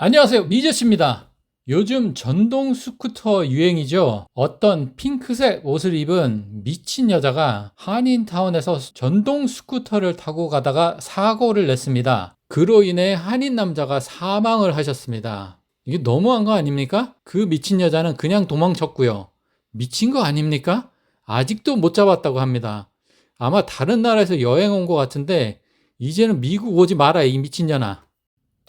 안녕하세요. 미저씨입니다. 요즘 전동 스쿠터 유행이죠. 어떤 핑크색 옷을 입은 미친 여자가 한인타운에서 전동 스쿠터를 타고 가다가 사고를 냈습니다. 그로 인해 한인 남자가 사망을 하셨습니다. 이게 너무한 거 아닙니까? 그 미친 여자는 그냥 도망쳤고요. 미친 거 아닙니까? 아직도 못 잡았다고 합니다. 아마 다른 나라에서 여행 온 것 같은데 이제는 미국 오지 마라 이 미친년아.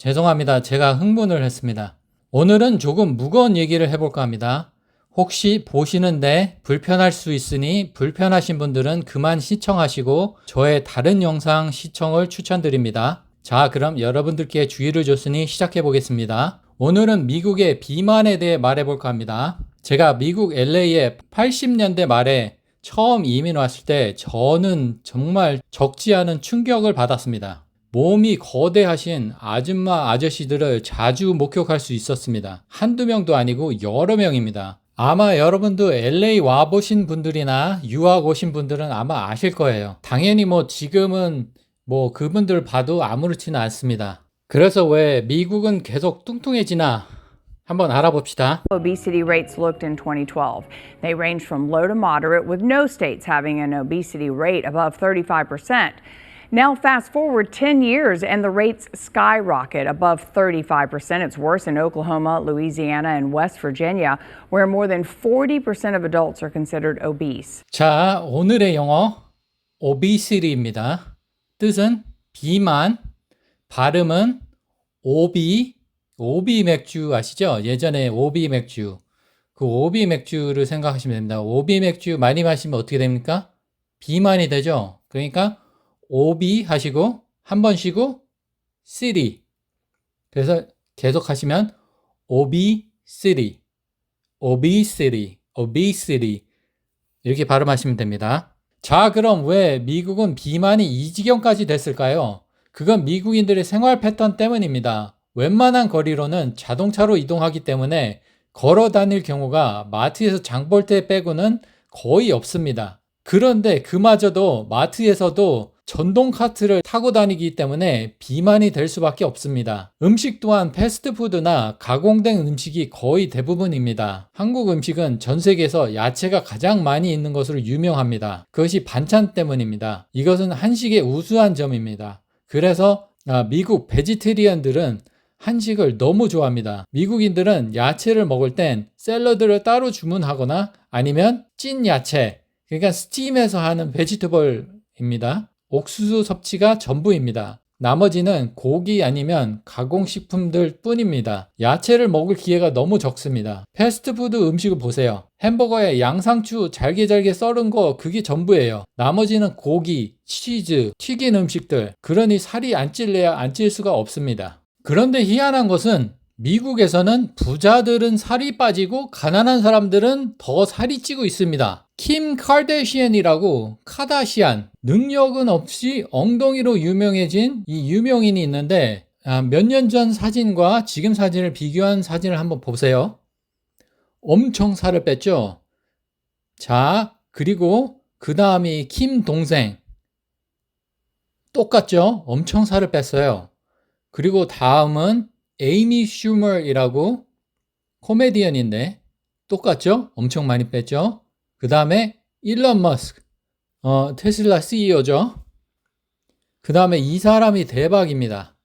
죄송합니다. 제가 흥분을 했습니다. 오늘은 조금 무거운 얘기를 해볼까 합니다. 혹시 보시는데 불편할 수 있으니 불편하신 분들은 그만 시청하시고 저의 다른 영상 시청을 추천드립니다. 자, 그럼 여러분들께 주의를 줬으니 시작해 보겠습니다. 오늘은 미국의 비만에 대해 말해볼까 합니다. 제가 미국 LA에 80년대 말에 처음 이민 왔을 때 저는 정말 적지 않은 충격을 받았습니다. 몸이 거대하신 아줌마 아저씨들을 자주 목격할 수 있었습니다. 한두 명도 아니고 여러 명입니다. 아마 여러분도 LA 와보신 분들이나 유학 오신 분들은 아마 아실 거예요. 당연히 뭐 지금은 뭐 그분들 봐도 아무렇지는 않습니다. 그래서 왜 미국은 계속 뚱뚱해지나 한번 알아봅시다. Obesity rates looked in 2012. They ranged from low to moderate, with no states having an obesity rate above 35%. Now, fast forward 10 years, and the rates skyrocket above 35%. It's worse in Oklahoma, Louisiana, and West Virginia, where more than 40% of adults are considered obese. 자, 오늘의 영어 obesity입니다. 뜻은 비만, 발음은 오비, 오비 맥주 아시죠? 예전에 오비 맥주. 그 오비 맥주를 생각하시면 됩니다. 오비 맥주 많이 마시면 어떻게 됩니까? 비만이 되죠? 그러니까 오비 하시고 한 번 쉬고 city. 그래서 계속 하시면 obesity, obesity, obesity 이렇게 발음하시면 됩니다. 자, 그럼 왜 미국은 비만이 이 지경까지 됐을까요? 그건 미국인들의 생활 패턴 때문입니다. 웬만한 거리로는 자동차로 이동하기 때문에 걸어 다닐 경우가 마트에서 장 볼 때 빼고는 거의 없습니다. 그런데 그마저도 마트에서도 전동 카트를 타고 다니기 때문에 비만이 될 수밖에 없습니다. 음식 또한 패스트푸드나 가공된 음식이 거의 대부분입니다. 한국 음식은 전 세계에서 야채가 가장 많이 있는 것으로 유명합니다. 그것이 반찬 때문입니다. 이것은 한식의 우수한 점입니다. 그래서 아, 미국 베지테리언들은 한식을 너무 좋아합니다. 미국인들은 야채를 먹을 땐 샐러드를 따로 주문하거나 아니면 찐 야채, 그러니까 스팀에서 하는 베지터블입니다. 옥수수 섭취가 전부입니다. 나머지는 고기 아니면 가공식품들 뿐입니다. 야채를 먹을 기회가 너무 적습니다. 패스트푸드 음식을 보세요. 햄버거에 양상추 잘게 잘게 썰은 거 그게 전부예요. 나머지는 고기, 치즈, 튀긴 음식들. 그러니 살이 안 찔래야 안 찔 수가 없습니다. 그런데 희한한 것은 미국에서는 부자들은 살이 빠지고 가난한 사람들은 더 살이 찌고 있습니다. 킴 카르데시안이라고 카다시안 능력은 없이 엉덩이로 유명해진 이 유명인이 있는데 아, 몇년 전 사진과 지금 사진을 비교한 사진을 한번 보세요. 엄청 살을 뺐죠. 자 그리고 그 다음이 킴 동생 똑같죠. 엄청 살을 뺐어요. 그리고 다음은 에이미 슈머이라고 코미디언인데 똑같죠? 엄청 많이 뺐죠? 그 다음에 일론 머스크, 어, 테슬라 CEO죠. 그 다음에 이 사람이 대박입니다.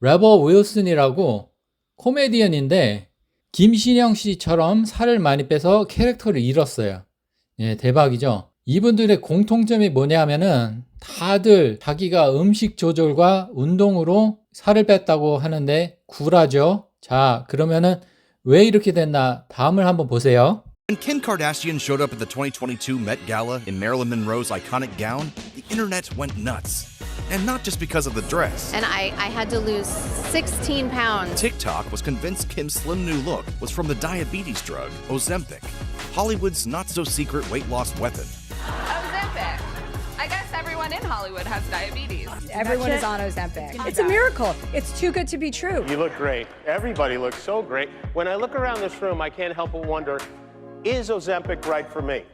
레버 윌슨이라고 코미디언인데 김신영 씨처럼 살을 많이 빼서 캐릭터를 잃었어요. 예, 대박이죠. 이분들의 공통점이 뭐냐 하면은 다들 자기가 음식 조절과 운동으로 살을 뺐다고 하는데 굴하죠. 자, 그러면은 왜 이렇게 됐나 다음을 한번 보세요. When Kim Kardashian showed up at the 2022 Met Gala in Marilyn Monroe's iconic gown, the internet went nuts. And not just because of the dress. and I, I had to lose 16 pounds. TikTok was convinced Kim's slim new look was from the diabetes drug, Ozempic, Hollywood's not so secret weight loss weapon. Ozempic. I guess everyone in Hollywood has diabetes. Everyone is on Ozempic. It's a miracle. It's too good to be true. You look great. Everybody looks so great. When I look around this room, I can't help but wonder is Ozempic right for me?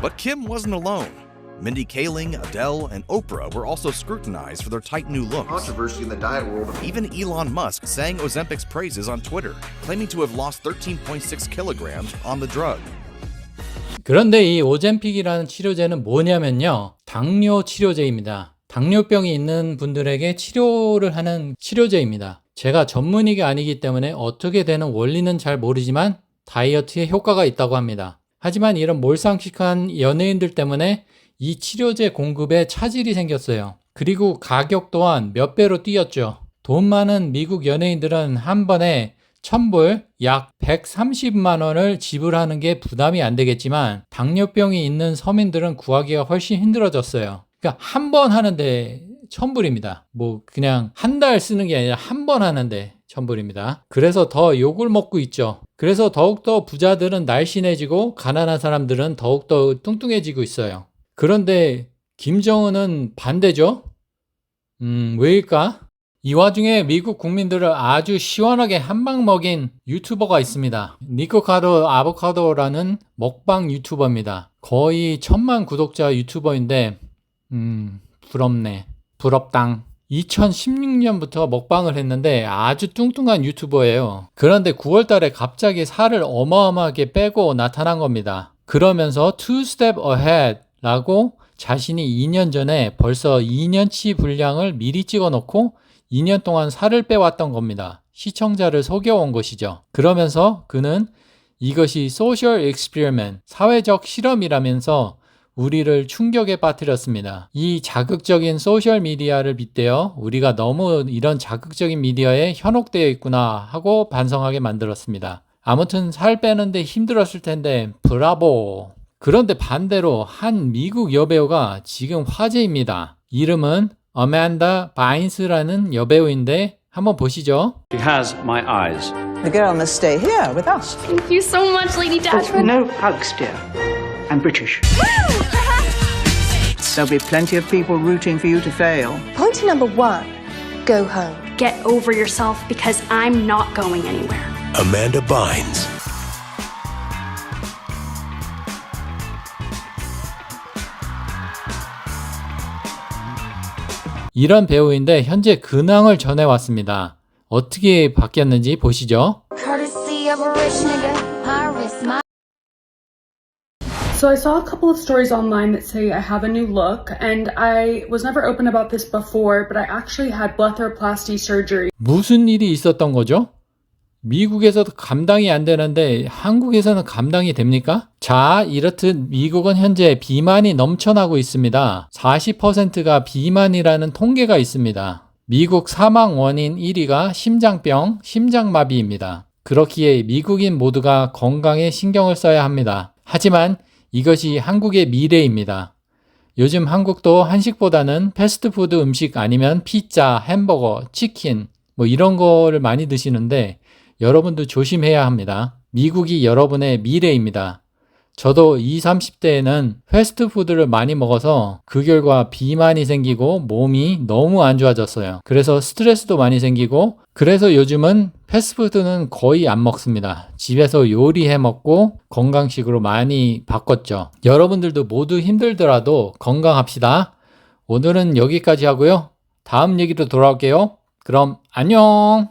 But Kim wasn't alone. Mindy Kaling, Adele, and Oprah were also scrutinized for their tight new looks. Controversy in the diet world. Even Elon Musk sang Ozempic's praises on Twitter, claiming to have lost 13.6 kilograms on the drug. 그런데 이 오젠픽이라는 치료제는 뭐냐면요. 당뇨 치료제입니다. 당뇨병이 있는 분들에게 치료를 하는 치료제입니다. 제가 전문의가 아니기 때문에 어떻게 되는 원리는 잘 모르지만 다이어트에 효과가 있다고 합니다. 하지만 이런 몰상식한 연예인들 때문에 이 치료제 공급에 차질이 생겼어요. 그리고 가격 또한 몇 배로 뛰었죠. 돈 많은 미국 연예인들은 한 번에 천불 약 130만 원을 지불하는 게 부담이 안 되겠지만 당뇨병이 있는 서민들은 구하기가 훨씬 힘들어졌어요. 그러니까 한 번 하는데 천불입니다. 뭐 그냥 한 달 쓰는 게 아니라 한 번 하는데 천불입니다. 그래서 더 욕을 먹고 있죠. 그래서 더욱더 부자들은 날씬해지고 가난한 사람들은 더욱더 뚱뚱해지고 있어요. 그런데 김정은은 반대죠? 음, 왜일까? 이 와중에 미국 국민들을 아주 시원하게 한방 먹인 유튜버가 있습니다. 니코카도 아보카도라는 먹방 유튜버입니다. 거의 천만 구독자 유튜버인데, 음, 부럽네. 부럽당. 2016년부터 먹방을 했는데 아주 뚱뚱한 유튜버예요. 그런데 9월 달에 갑자기 살을 어마어마하게 빼고 나타난 겁니다. 그러면서 two step ahead 라고 자신이 2년 전에 벌써 2년치 분량을 미리 찍어 놓고 2년 동안 살을 빼왔던 겁니다. 시청자를 속여온 것이죠. 그러면서 그는 이것이 소셜 익스피리먼트, 사회적 실험이라면서 우리를 충격에 빠뜨렸습니다. 이 자극적인 소셜 미디어를 빗대어 우리가 너무 이런 자극적인 미디어에 현혹되어 있구나 하고 반성하게 만들었습니다. 아무튼 살 빼는데 힘들었을 텐데 브라보. 그런데 반대로 한 미국 여배우가 지금 화제입니다. 이름은 어맨다 바인스라는 여배우인데 한번 보시죠. She has my eyes. The girl must stay here with us. Thank you so much, Lady Dashwood. No hugs, dear. I'm British. There'll be plenty of people rooting for you to fail. Point number one go home. Get over yourself because I'm not going anywhere. Amanda Bynes. 이런 배우인데 현재 근황을 전해왔습니다. 어떻게 바뀌었는지 보시죠. So I saw a couple of stories online that say I have a new look, and I was never open about this before, but I actually had blepharoplasty surgery. 무슨 일이 있었던 거죠? 미국에서 도 감당이 안 되는데 한국에서는 감당이 됩니까? 자, 이렇듯 미국은 현재 비만이 넘쳐나고 있습니다. 40%가 비만이라는 통계가 있습니다. 미국 사망 원인 1위가 심장병, 심장마비입니다. 그렇기에 미국인 모두가 건강에 신경을 써야 합니다. 하지만 이것이 한국의 미래입니다. 요즘 한국도 한식보다는 패스트푸드 음식 아니면 피자, 햄버거, 치킨, 뭐 이런 거를 많이 드시는데 여러분도 조심해야 합니다. 미국이 여러분의 미래입니다. 저도 20, 30대에는 패스트푸드를 많이 먹어서 그 결과 비만이 생기고 몸이 너무 안 좋아졌어요. 그래서 스트레스도 많이 생기고 그래서 요즘은 패스트푸드는 거의 안 먹습니다. 집에서 요리해 먹고 건강식으로 많이 바꿨죠. 여러분들도 모두 힘들더라도 건강합시다. 오늘은 여기까지 하고요. 다음 얘기로 돌아올게요. 그럼 안녕!